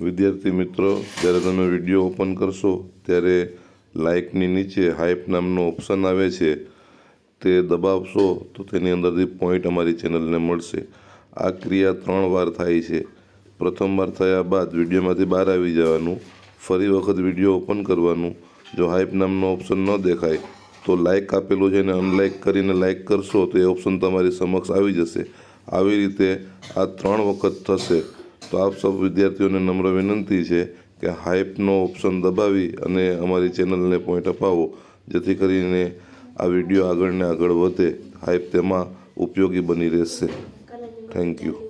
વિદ્યાર્થી મિત્રો, જ્યારે તમે વીડિયો ઓપન કરશો, ત્યારે લાઇકની નીચે હાઇપ નામનો ઓપ્શન આવે છે. તે દબાવશો તો તેની અંદરથી પોઈન્ટ અમારી ચેનલને મળશે. આ ક્રિયા ત્રણ વાર થાય છે. પ્રથમ વાર થયા બાદ વિડીયોમાંથી બહાર આવી જવાનું, ફરી વખત વીડિયો ઓપન કરવાનું. જો હાઇપ નામનો ઓપ્શન ન દેખાય, તો લાઇક આપેલું છે અને અનલાઇક કરીને લાઇક કરશો તો એ ઓપ્શન તમારી સમક્ષ આવી જશે. આવી રીતે આ ત્રણ વખત થશે. તો આપ સૌ વિદ્યાર્થીઓને નમ્ર વિનંતી છે કે હાઇપનો ઓપ્શન દબાવી અને અમારી ચેનલને પોઈન્ટ અપાવો, જેથી કરીને આ વીડિયો આગળ ને આગળ વધે. હાઇપ તેમાં ઉપયોગી બની રહેશે. Thank you